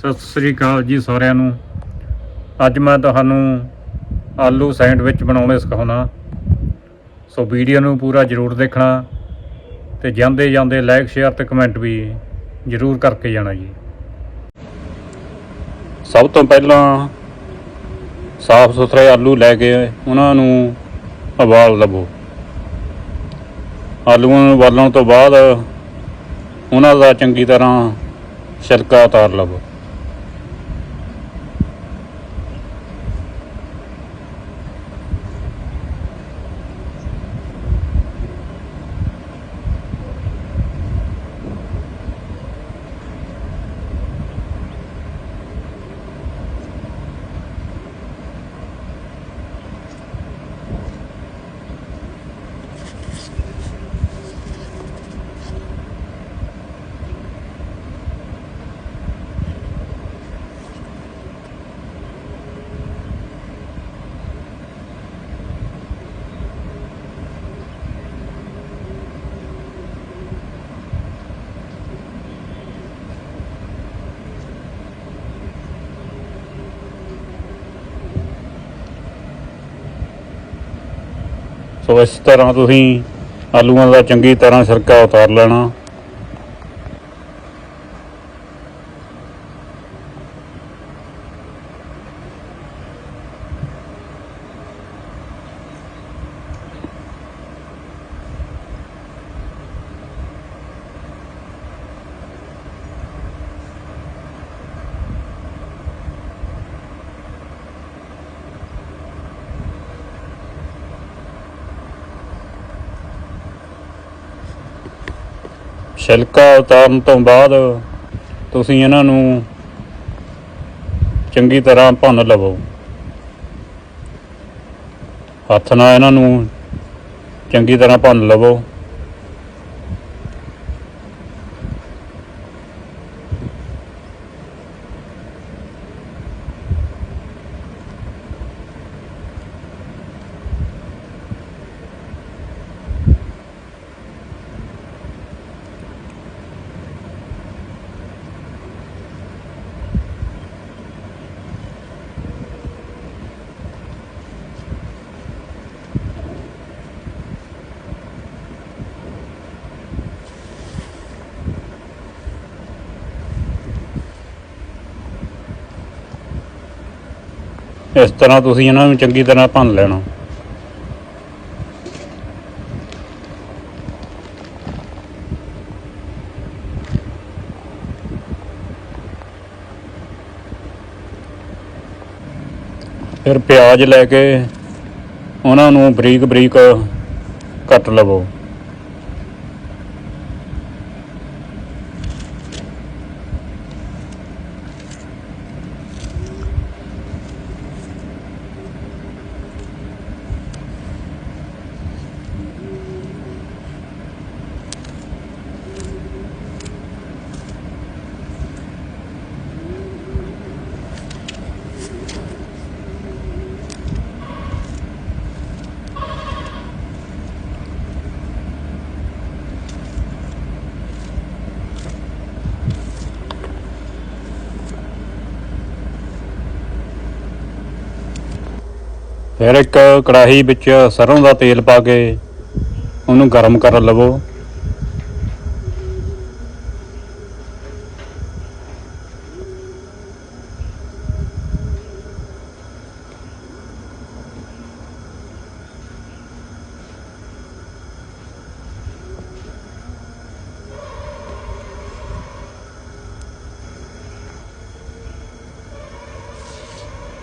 ਸਤਿ ਸ੍ਰੀ ਅਕਾਲ ਜੀ ਸਾਰਿਆਂ ਨੂੰ। ਅੱਜ ਮੈਂ ਤੁਹਾਨੂੰ ਆਲੂ ਸੈਂਡਵਿਚ ਬਣਾਉਣੇ ਸਿਖਾਉਣਾ। ਸੋ ਵੀਡੀਓ ਨੂੰ ਪੂਰਾ ਜ਼ਰੂਰ ਦੇਖਣਾ ਤੇ ਜਾਂਦੇ ਜਾਂਦੇ ਲਾਈਕ ਸ਼ੇਅਰ ਤੇ ਕਮੈਂਟ ਵੀ ਜ਼ਰੂਰ ਕਰਕੇ ਜਾਣਾ ਜੀ। ਸਭ ਤੋਂ ਪਹਿਲਾਂ ਸਾਫ਼ ਸੁਥਰੇ ਆਲੂ ਲੈ ਕੇ ਉਹਨਾਂ ਨੂੰ ਉਬਾਲ ਲਵੋ। ਆਲੂਆਂ ਨੂੰ ਉਬਾਲਣ ਤੋਂ ਬਾਅਦ ਉਹਨਾਂ ਦਾ ਚੰਗੀ ਤਰ੍ਹਾਂ ਛਿਲਕਾ ਉਤਾਰ ਲਵੋ। ਸੋ ਇਸ ਤਰ੍ਹਾਂ ਤੁਸੀਂ ਆਲੂਆਂ ਦਾ ਚੰਗੀ ਤਰ੍ਹਾਂ ਛਿਲਕਾ ਉਤਾਰ ਲੈਣਾ। ਛਿਲਕਾ ਉਤਾਰਨ ਤੋਂ ਬਾਅਦ ਤੁਸੀਂ ਇਹਨਾਂ ਨੂੰ ਚੰਗੀ ਤਰ੍ਹਾਂ ਭੁੰਨ ਲਵੋ। ਹੱਥ ਨਾਲ ਇਹਨਾਂ ਨੂੰ ਚੰਗੀ ਤਰ੍ਹਾਂ ਭੁੰਨ ਲਵੋ। ਇਸ ਤਰ੍ਹਾਂ ਤੁਸੀਂ ਇਹਨਾਂ ਨੂੰ ਚੰਗੀ ਤਰ੍ਹਾਂ ਭੰਨ ਲੈਣਾ। ਫਿਰ ਪਿਆਜ਼ ਲੈ ਕੇ ਉਹਨਾਂ ਨੂੰ ਬਰੀਕ ਬਰੀਕ ਕੱਟ ਲਵੋ। ਫਿਰ ਇੱਕ ਕੜਾਹੀ ਵਿੱਚ ਸਰੋਂ ਦਾ ਤੇਲ ਪਾ ਕੇ ਉਹਨੂੰ ਗਰਮ ਕਰ ਲਵੋ।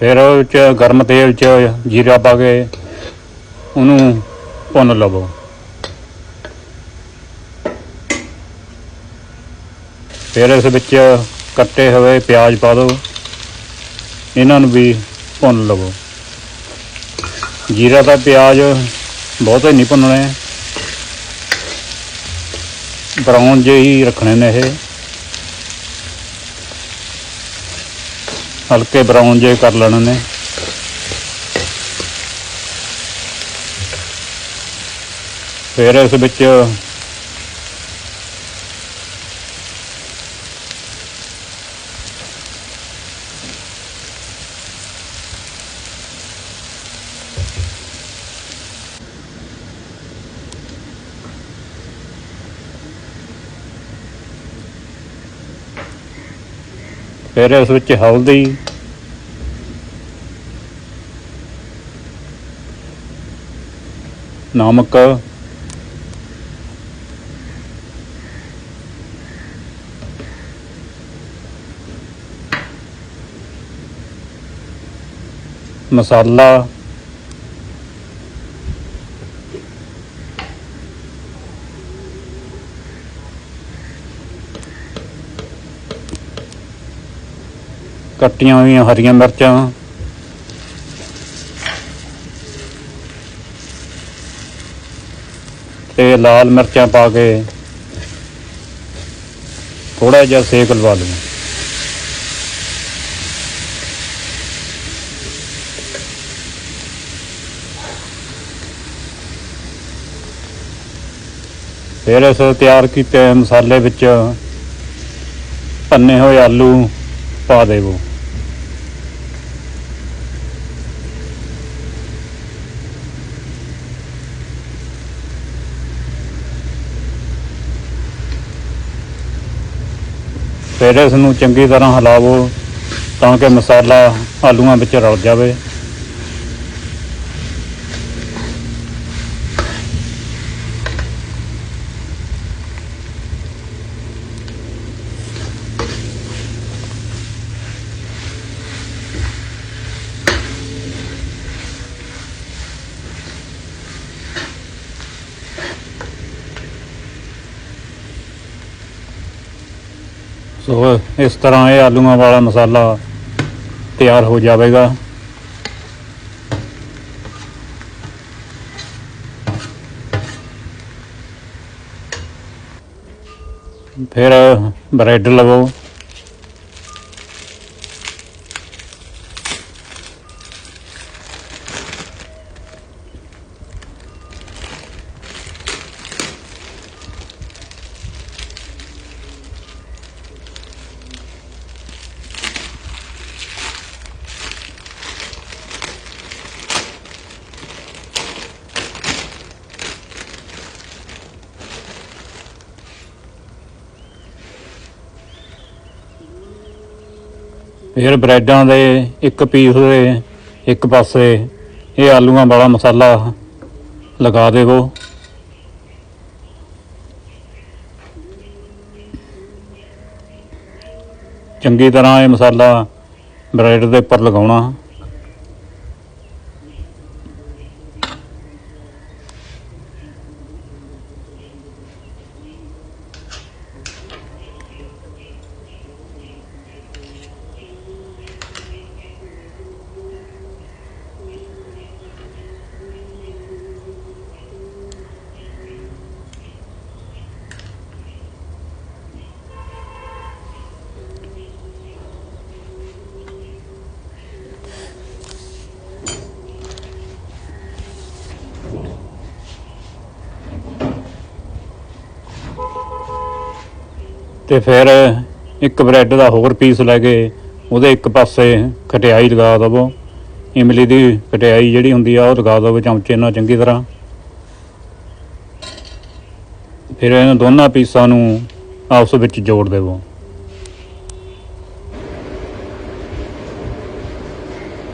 ਫਿਰ ਉਹ 'ਚ ਗਰਮ ਤੇਲ 'ਚ ਜੀਰਾ ਪਾ ਕੇ ਉਹਨੂੰ ਭੁੰਨ ਲਵੋ। ਫਿਰ ਇਸ ਵਿੱਚ ਕੱਟੇ ਹੋਏ ਪਿਆਜ਼ ਪਾ ਦਿਓ ਇਹਨਾਂ ਨੂੰ ਵੀ ਭੁੰਨ ਲਵੋ। ਜੀਰਾ ਦਾ ਪਿਆਜ਼ ਬਹੁਤੇ ਨਹੀਂ ਭੁੰਨਣੇ। ਬਰਾਊਨ ਜਿਹੇ ਹੀ ਰੱਖਣੇ ਨੇ ਇਹ। ਹਲਕੇ ਬਰਾਊਨ ਜਿਹੇ ਕਰ ਲੈਣੇ ਨੇ। ਫਿਰ ਇਸ ਵਿੱਚ ਫਿਰ ਇਸ ਵਿੱਚ ਹਲਦੀ। ਨਮਕ। ਮਸਾਲਾ। ਕੱਟੀਆਂ ਹੋਈਆਂ ਹਰੀਆਂ ਮਿਰਚਾਂ। ਤੇ ਲਾਲ ਮਿਰਚਾਂ ਪਾ ਕੇ ਥੋੜਾ ਜਿਹਾ ਸੇਕ ਲਵਾ ਲਓ। ਫਿਰ ਇਸ ਤਿਆਰ ਕੀਤੇ ਮਸਾਲੇ ਵਿੱਚ ਭੰਨੇ ਹੋਏ ਆਲੂ ਪਾ ਦੇਵੋ। ਫਿਰ ਇਸ ਨੂੰ ਚੰਗੀ ਤਰ੍ਹਾਂ ਹਿਲਾਵੋ ਤਾਂ ਕਿ ਮਸਾਲਾ ਆਲੂਆਂ ਵਿੱਚ ਰਲ ਜਾਵੇ। ਸੋ ਇਸ ਤਰ੍ਹਾਂ ਇਹ ਆਲੂਆਂ ਵਾਲਾ ਮਸਾਲਾ ਤਿਆਰ ਹੋ ਜਾਵੇਗਾ। ਫਿਰ ਬ੍ਰੈਡ ਲਵੋ। ਫਿਰ ਬ੍ਰੈਡਾਂ ਦੇ ਇੱਕ ਪੀਸ ਦੇ ਇੱਕ ਪਾਸੇ ਇਹ ਆਲੂਆਂ ਵਾਲਾ ਮਸਾਲਾ ਲਗਾ ਦੇਵੋ। ਚੰਗੀ ਤਰ੍ਹਾਂ ਇਹ ਮਸਾਲਾ ਬ੍ਰੈਡ ਦੇ ਉੱਪਰ ਲਗਾਉਣਾ। ਤੇ ਫਿਰ ਇੱਕ ਬ੍ਰੈਡ ਦਾ ਹੋਰ ਪੀਸ ਲੈ ਕੇ ਉਹਦੇ ਇੱਕ ਪਾਸੇ ਖਟਿਆਈ ਲਗਾ ਦਵੋ। ਇਮਲੀ ਦੀ ਖਟਿਆਈ ਜਿਹੜੀ ਹੁੰਦੀ ਆ, ਉਹ ਲਗਾ ਦਵੋ ਚਮਚੇ ਨਾਲ ਚੰਗੀ ਤਰ੍ਹਾਂ। ਫਿਰ ਇਹਨਾਂ ਦੋਨਾਂ ਪੀਸਾਂ ਨੂੰ ਆਪਸ ਵਿੱਚ ਜੋੜ ਦੇਵੋ।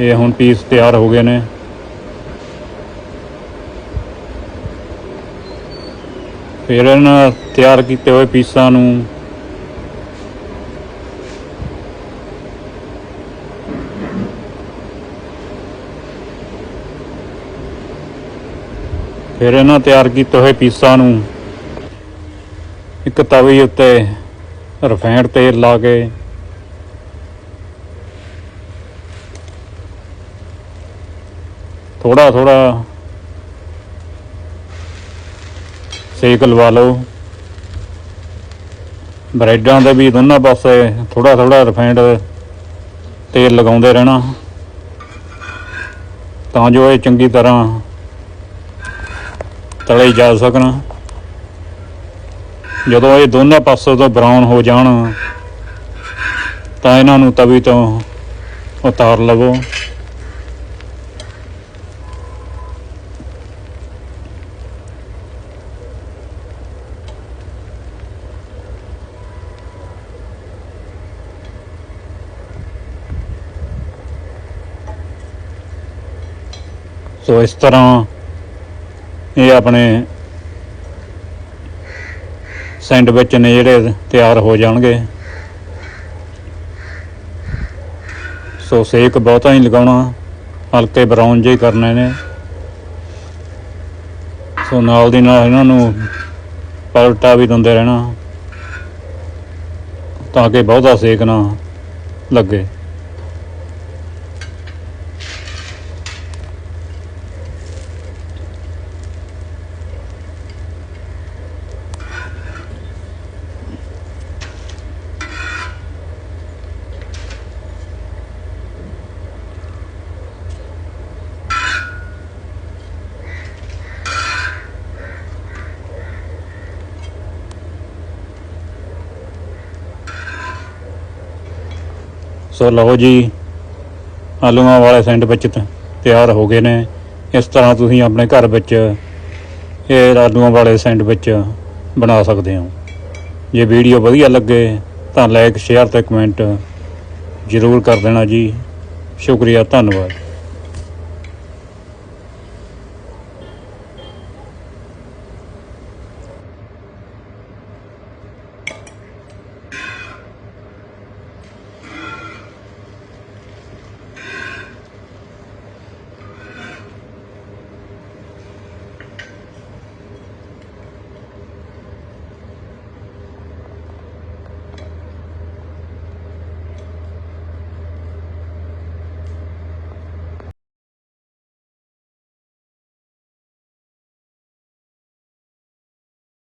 ਇਹ ਹੁਣ ਪੀਸ ਤਿਆਰ ਹੋ ਗਏ ਨੇ। ਫਿਰ ਇਹਨਾਂ ਤਿਆਰ ਕੀਤੇ ਹੋਏ ਪੀਸਾਂ ਨੂੰ ਫਿਰ ਇਹਨਾਂ ਤਿਆਰ ਕੀਤੇ ਹੋਏ ਪੀਸਾਂ ਨੂੰ ਇੱਕ ਤਵੀ ਉੱਤੇ ਰਿਫਾਈਂਡ ਤੇਲ ਲਾ ਕੇ ਥੋੜਾ ਥੋੜਾ ਸੇਕ ਲਵਾ ਲਓ। ਬ੍ਰੈਡਾਂ ਦੇ ਵੀ ਦੋਨਾਂ ਪਾਸੇ ਥੋੜਾ ਥੋੜਾ ਰਿਫਾਈਂਡ ਤੇਲ ਲਗਾਉਂਦੇ ਰਹਿਣਾ। ਤਾਂ ਜੋ ਇਹ ਚੰਗੀ ਤਰ੍ਹਾਂ ਤਲੇ ਜਾ ਸਕਣ। ਜਦੋਂ ਇਹ ਦੋਨੇ ਪਾਸੇ ਤੋਂ ਬਰਾਊਨ ਹੋ ਜਾਣ, ਤਾਂ ਇਹਨਾਂ ਨੂੰ ਤਵੀ ਤੋਂ ਉਤਾਰ ਲਵੋ। ਸੋ ਇਸ ਤਰ੍ਹਾਂ ਇਹ ਆਪਣੇ ਸੈਂਡਵਿਚ ਨੇ ਜਿਹੜੇ ਤਿਆਰ ਹੋ ਜਾਣਗੇ। ਸੋ ਸੇਕ ਬਹੁਤਾ ਹੀ ਲਗਾਉਣਾ, ਹਲਕੇ ਬਰਾਊਨ ਜਿਹੇ ਕਰਨੇ ਨੇ। ਸੋ ਨਾਲ ਦੀ ਨਾਲ ਇਹਨਾਂ ਨੂੰ ਪਲਟਾ ਵੀ ਦਿੰਦੇ ਰਹਿਣਾ, ਤਾਂ ਕਿ ਬਹੁਤਾ ਸੇਕ ਨਾ ਲੱਗੇ। ਸੋ ਲਓ ਜੀ, ਆਲੂਆਂ ਵਾਲੇ ਸੈਂਡਵਿਚ ਤ- ਤਿਆਰ ਹੋ ਗਏ ਨੇ। ਇਸ ਤਰ੍ਹਾਂ ਤੁਸੀਂ ਆਪਣੇ ਘਰ ਵਿੱਚ ਇਹ ਆਲੂਆਂ ਵਾਲੇ ਸੈਂਡਵਿਚ ਬਣਾ ਸਕਦੇ ਹੋ। ਜੇ ਵੀਡੀਓ ਵਧੀਆ ਲੱਗੇ ਤਾਂ ਲਾਈਕ, ਸ਼ੇਅਰ ਤੇ ਕਮੈਂਟ ਜ਼ਰੂਰ ਕਰ ਦੇਣਾ ਜੀ। ਸ਼ੁਕਰੀਆ, ਧੰਨਵਾਦ।